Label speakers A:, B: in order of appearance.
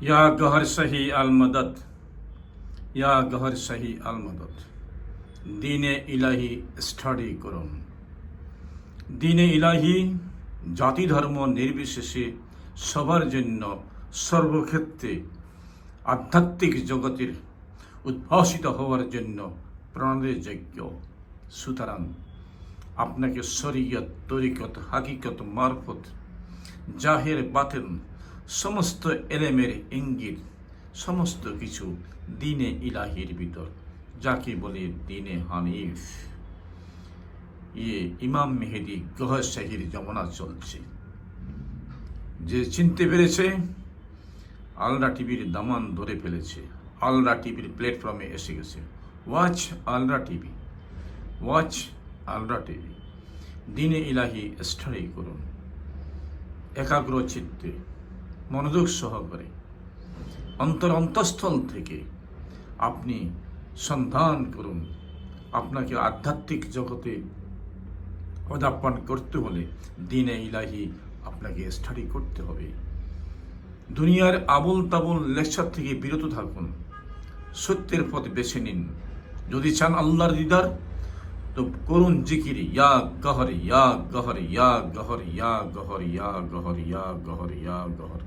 A: ইয়া গহর সহি আল মদত ইয়া গহর সহি আল মদত দিনে ইলাহি স্টাডি করুন দিনে ইলাহি জাতি ধর্ম নির্বিশেষে সবার জন্য সর্বক্ষেত্রে আধ্যাত্মিক জগতের উদ্ভাসিত হওয়ার জন্য প্রাণের যজ্ঞ সুতরাং আপনাকে শরীয়ত তরিকত হাকিকত মারফত জাহের বাতেন সমস্ত এলেমের ইঙ্গিত, সমস্ত কিছু দিনে ইলাহির ভিতর, যাকে বলে দিনে হানিফ। ইয়ে ইমাম মেহেদি গহ শাহির যমুনা চলছে। যে চিনতে পেরেছে, আলরা টিভির দামান ধরে ফেলেছে। আলরা টিভির প্ল্যাটফর্মে এসে গেছে। Watch Alra TV. Watch Alra TV. দিনে ইলাহি স্টাডি করুন। একাগ্র চিত্তে মনোযোগ সহকারে, অন্তর অন্তঃস্থল থেকে আপনি সন্ধান করুন। আপনাকে আধ্যাত্মিক জগতে পদার্পণ করতে হলে দিনে ইলাহি আপনাকে স্টাডি করতে হবে। দুনিয়ার আবল তাবল লেকচার থেকে বিরত থাকুন। সত্যের পথ বেছে নিন। যদি চান আল্লাহর দিদার, তো করুন জিকির, ইয়া গহর ইয়া গহর ইয়া গহর ইয়া গহর ইয়া গহর ইয়া গহর ইয়া গহর।